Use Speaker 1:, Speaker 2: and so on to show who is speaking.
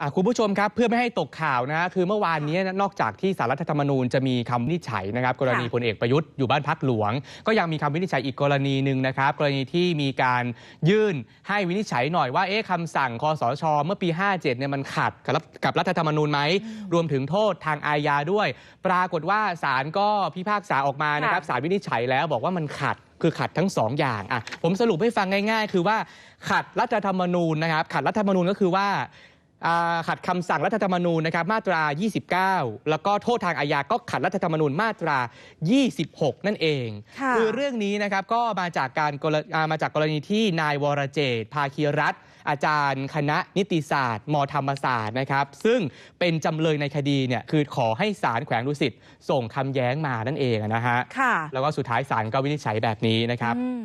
Speaker 1: อะคุณผู้ชมครับเพื่อไม่ให้ตกข่าวนะฮะคือเมื่อวานนี้นอกจากที่สารรัฐธรรมนูญจะมีคำวินิจฉัยนะครับ กรณี
Speaker 2: ค่ะ
Speaker 1: พลเอกประยุทธ์อยู่บ้านพักหลวง ก็ยังมีคำวินิจฉัยอีกกรณีหนึ่งนะครับ กรณีที่มีการยื่นให้วินิจฉัยหน่อยว่าเอ๊ะคำสั่งคอสช เมื่อปี 57เนี่ยมันขัดกับรัฐกับรัฐธรรมนูญไหมรวมถึงโทษทางอาญาด้วย ปรากฏว่าศาลก็พิพากษาออกมานะครับ
Speaker 2: ค่ะ
Speaker 1: ศาลวินิจฉัยแล้วบอกว่ามันขัดคือขัดทั้งสองอย่างอะผมสรุปให้ฟังง่าย ๆ คือว่าขัดรัฐธรรมนูญนะครับ ขัดรัฐธรรมนูญก็คือว่าอ่า ขัดคำสั่งรัฐธรรมนูญนะครับมาตรา 29 แล้วก็โทษทางอาญาก็ขัดรัฐธรรมนูญมาตรา 26 นั่นเอง
Speaker 2: ค่ะ
Speaker 1: อเรื่องนี้นะครับก็มาจากการกรอ่ามาจากกรณีที่นายวรเจตน์ภาคีรัตน์อาจารย์คณะนิติศาสตร์ มธรรมศาสตร์นะครับ ซึ่งเป็นจำเลยในคดีเนี่ยคือขอให้ศาลแขวงดุสิตส่งคำแย้งมานั่นเองนะฮะ
Speaker 2: ค่ะ
Speaker 1: แล้วก็สุดท้ายศาลก็วินิจฉัยแบบนี้นะครับ
Speaker 2: อืม